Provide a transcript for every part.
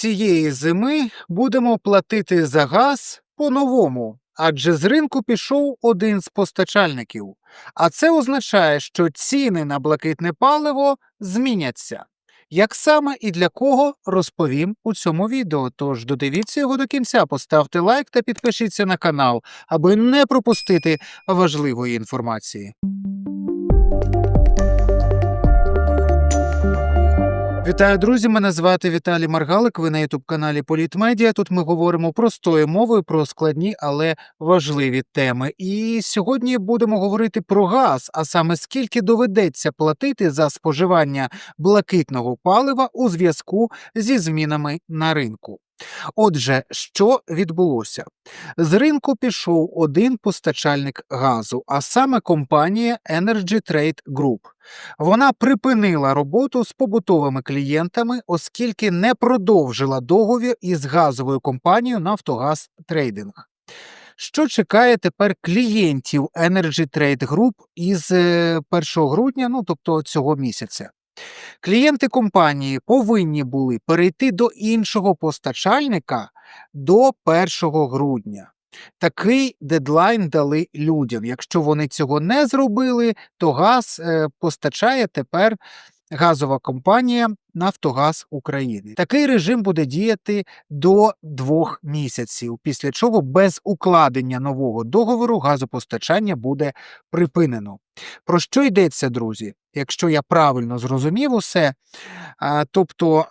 цієї зими будемо платити за газ по-новому, адже з ринку пішов один з постачальників. А це означає, що ціни на блакитне паливо зміняться. Як саме і для кого розповім у цьому відео. Тож додивіться його до кінця, поставте лайк та підпишіться на канал, аби не пропустити важливої інформації. Вітаю, друзі! Мене звати Віталій Маргалик. Ви на ютуб каналі Політмедіа. Тут ми говоримо простою мовою про складні, але важливі теми. І сьогодні будемо говорити про газ, а саме скільки доведеться платити за споживання блакитного палива у зв'язку зі змінами на ринку. Отже, що відбулося? З ринку пішов один постачальник газу, а саме компанія Energy Trade Group. Вона припинила роботу з побутовими клієнтами, оскільки не продовжила договір із газовою компанією Нафтогаз Трейдинг. Що чекає тепер клієнтів Energy Trade Group із 1 грудня, ну тобто цього місяця? Клієнти компанії повинні були перейти до іншого постачальника до 1 грудня. Такий дедлайн дали людям. Якщо вони цього не зробили, то газ е, постачає тепер газова компанія Нафтогаз України. Такий режим буде діяти до двох місяців, після чого без укладення нового договору газопостачання буде припинено. Про що йдеться, друзі? Якщо я правильно зрозумів усе, тобто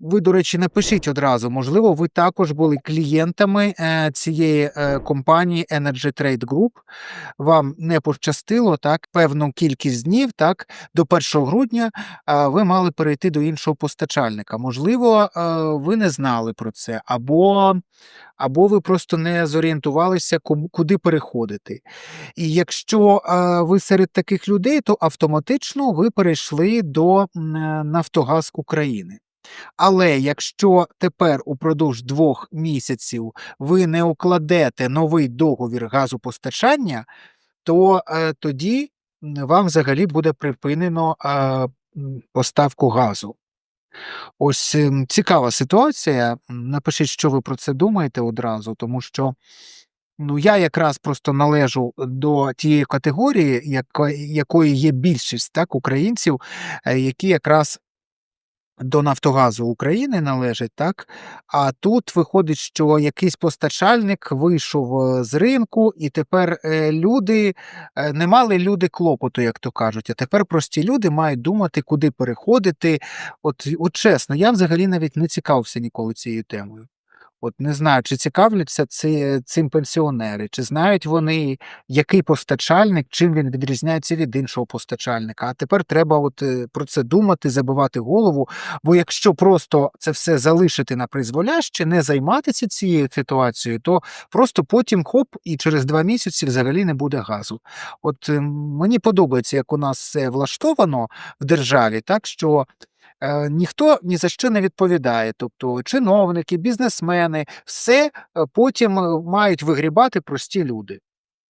ви, до речі, напишіть одразу, можливо, ви також були клієнтами е, цієї е, компанії Energy Trade Group. Вам не пощастило так, певну кількість днів, так, до 1 грудня ви мали перейти до іншого постачальника. Можливо, е, ви не знали про це, або або ви просто не зорієнтувалися, куди переходити. І якщо ви серед таких людей, то автоматично ви перейшли до Нафтогаз України. Але якщо тепер упродовж двох місяців ви не укладете новий договір газопостачання, то е, тоді вам взагалі буде припинено е, поставку газу. Ось ем, цікава ситуація. Напишіть, що ви про це думаєте одразу, тому що ну, я якраз просто належу до тієї категорії, яко, якої є більшість так, українців, е, які якраз до Нафтогазу України належить, так? А тут виходить, що якийсь постачальник вийшов е, з ринку, і тепер е, люди е, не мали люди клопоту, як то кажуть. А тепер прості люди мають думати, куди переходити. От, от чесно, я взагалі навіть не цікавився ніколи цією темою. От не знаю, чи цікавляться ці, цим пенсіонери, чи знають вони, який постачальник, чим він відрізняється від іншого постачальника. А тепер треба от е, про це думати, забивати голову. Бо якщо просто це все залишити на призволяще, не займатися цією ситуацією, то просто потім хоп, і через два місяці взагалі не буде газу. От мені подобається, як у нас все влаштовано в державі, так що ніхто ні за що не відповідає. Тобто чиновники, бізнесмени, все е, потім е, мають вигрібати прості люди.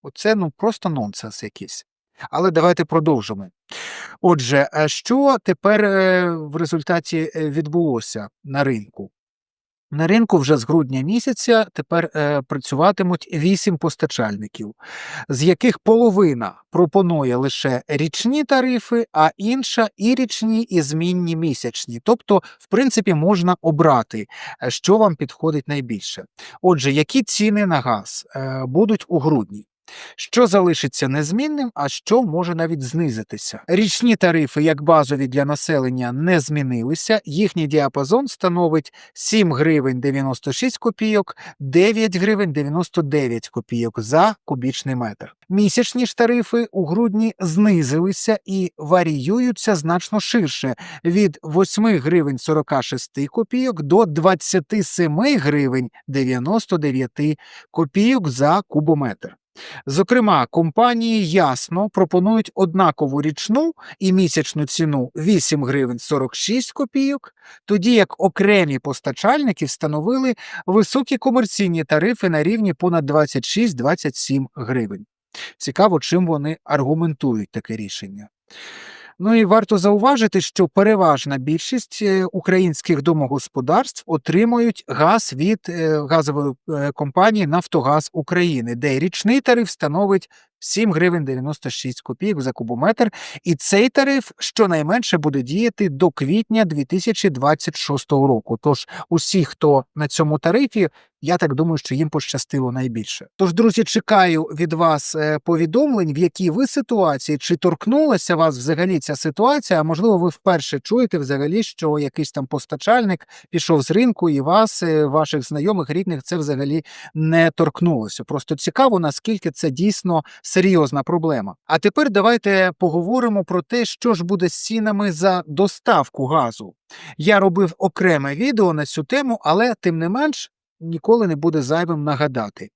Оце ну просто нонсенс якийсь. Але давайте продовжимо. Отже, що тепер в результаті відбулося на ринку? На ринку вже з грудня місяця тепер е, працюватимуть вісім постачальників, з яких половина пропонує лише річні тарифи, а інша і річні, і змінні місячні. Тобто, в принципі, можна обрати, е, що вам підходить найбільше. Отже, які ціни на газ е, будуть у грудні? Що залишиться незмінним, а що може навіть знизитися. Річні тарифи, як базові для населення, не змінилися. Їхній діапазон становить 7 гривень 96 копійок, 9 гривень 99 копійок за кубічний метр. Місячні ж тарифи у грудні знизилися і варіюються значно ширше від 8 гривень 46 копійок до 27 гривень 99 копійок за кубометр. Зокрема, компанії ясно пропонують однакову річну і місячну ціну 8 гривень 46 копійок, тоді як окремі постачальники встановили високі комерційні тарифи на рівні понад 26-27 гривень. Цікаво, чим вони аргументують таке рішення. Ну і варто зауважити, що переважна більшість е, українських домогосподарств отримують газ від е, газової е, компанії Нафтогаз України, де річний тариф становить 7 гривень 96 копійок за кубометр. І цей тариф щонайменше буде діяти до квітня 2026 року. Тож усі, хто на цьому тарифі, я так думаю, що їм пощастило найбільше. Тож, друзі, чекаю від вас е, повідомлень, в якій ви ситуації, чи торкнулася вас взагалі ця ситуація. А можливо, ви вперше чуєте взагалі, що якийсь там постачальник пішов з ринку, і вас, е, ваших знайомих, рідних, це взагалі не торкнулося. Просто цікаво, наскільки це дійсно серйозна проблема. А тепер давайте поговоримо про те, що ж буде з цінами за доставку газу. Я робив окреме відео на цю тему, але тим не менш ніколи не буде зайвим нагадати.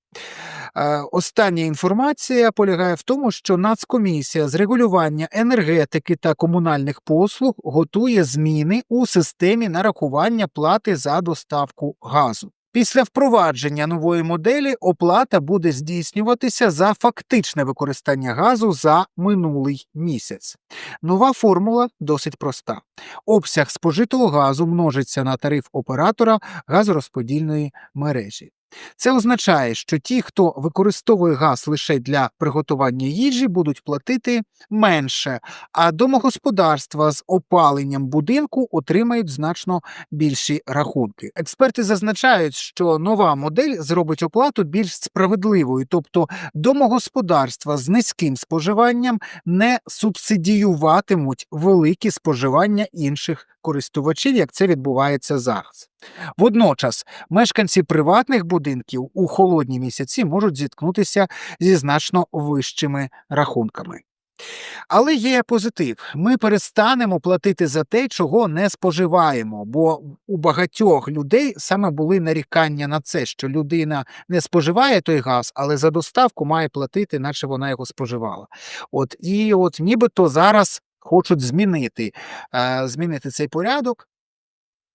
Е, Остання інформація полягає в тому, що Нацкомісія з регулювання енергетики та комунальних послуг готує зміни у системі нарахування плати за доставку газу. Після впровадження нової моделі оплата буде здійснюватися за фактичне використання газу за минулий місяць. Нова формула досить проста. Обсяг спожитого газу множиться на тариф оператора газорозподільної мережі. Це означає, що ті, хто використовує газ лише для приготування їжі, будуть платити менше, а домогосподарства з опаленням будинку отримають значно більші рахунки. Експерти зазначають, що нова модель зробить оплату більш справедливою, тобто домогосподарства з низьким споживанням не субсидіюватимуть великі споживання інших користувачів, як це відбувається зараз. Водночас мешканці приватних будинків у холодні місяці можуть зіткнутися зі значно вищими рахунками. Але є позитив. Ми перестанемо платити за те, чого не споживаємо, бо у багатьох людей саме були нарікання на це, що людина не споживає той газ, але за доставку має платити, наче вона його споживала. От і от нібито зараз хочуть змінити, е, змінити цей порядок.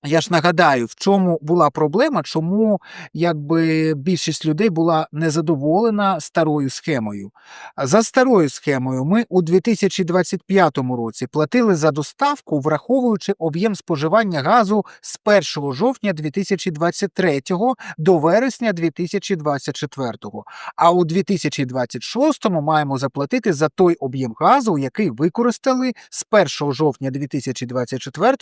Я ж нагадаю, в чому була проблема, чому якби більшість людей була незадоволена старою схемою. За старою схемою ми у 2025 році платили за доставку, враховуючи об'єм споживання газу з 1 жовтня 2023 до вересня 2024. А у 2026 маємо заплатити за той об'єм газу, який використали з 1 жовтня 2024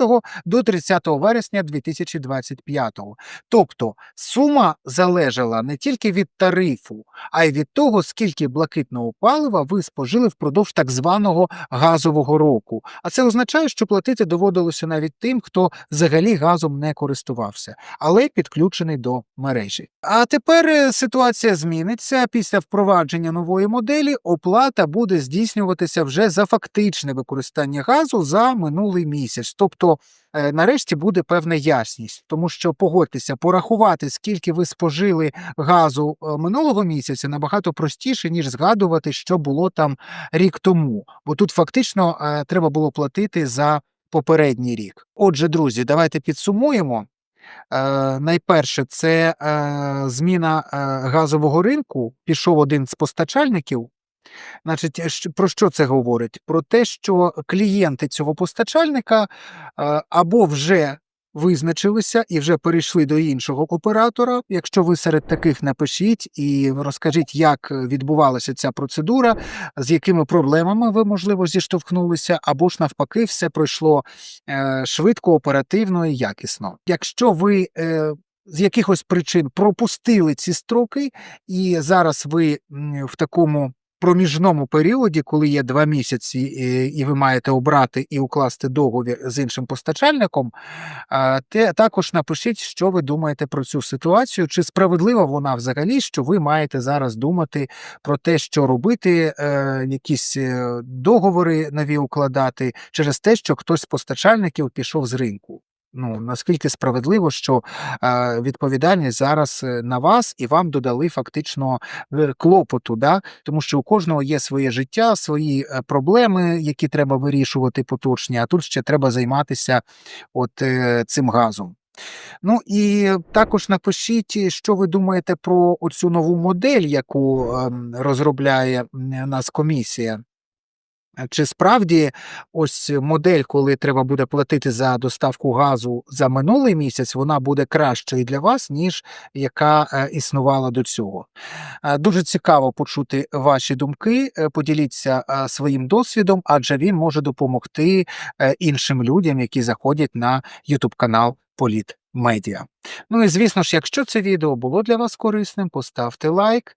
до 30 вересня вересня 2025-го. Тобто сума залежала не тільки від тарифу, а й від того, скільки блакитного палива ви спожили впродовж так званого газового року. А це означає, що платити доводилося навіть тим, хто взагалі газом не користувався, але підключений до мережі. А тепер е, ситуація зміниться після впровадження нової моделі. Оплата буде здійснюватися вже за фактичне використання газу за минулий місяць. Тобто нарешті буде певна ясність, тому що погодьтеся, порахувати, скільки ви спожили газу е, минулого місяця, набагато простіше, ніж згадувати, що було там рік тому. Бо тут фактично е, треба було платити за попередній рік. Отже, друзі, давайте підсумуємо. Найперше, це зміна газового ринку. Пішов один з постачальників Значить, про що це говорить? Про те, що клієнти цього постачальника або вже визначилися і вже перейшли до іншого оператора. Якщо ви серед таких напишіть і розкажіть, як відбувалася ця процедура, з якими проблемами ви, можливо, зіштовхнулися, або ж навпаки, все пройшло е, швидко, оперативно і якісно. Якщо ви е, з якихось причин пропустили ці строки, і зараз ви в такому проміжному періоді, коли є два місяці, і ви маєте обрати і укласти договір з іншим постачальником, те також напишіть, що ви думаєте про цю ситуацію, чи справедлива вона взагалі, що ви маєте зараз думати про те, що робити, е, якісь е, договори нові укладати через те, що хтось з постачальників пішов з ринку. Ну наскільки справедливо, що е, відповідальність зараз е, на вас і вам додали фактично е, клопоту, да? тому що у кожного є своє життя, свої е, проблеми, які треба вирішувати поточні, а тут ще треба займатися от е, цим газом. Ну і також напишіть, що ви думаєте про оцю нову модель, яку е, розробляє нас комісія. Е, Чи справді ось модель, коли треба буде платити за доставку газу за минулий місяць, вона буде кращою для вас, ніж яка е, існувала до цього? Е, Дуже цікаво почути ваші думки. Поділіться своїм досвідом, адже він може допомогти іншим людям, які заходять на YouTube канал Політ Медіа. Ну і звісно ж, якщо це відео було для вас корисним, поставте лайк,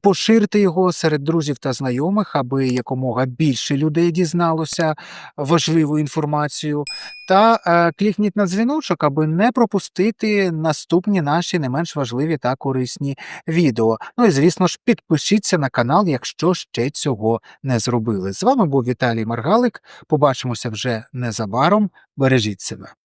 поширте його серед друзів та знайомих, аби якомога більше людей дізналося важливу інформацію. Та е, клікніть на дзвіночок, аби не пропустити наступні наші не менш важливі та корисні відео. Ну і звісно ж, підпишіться на канал, якщо ще цього не зробили. З вами був Віталій Маргалик. Побачимося вже незабаром. Бережіть себе.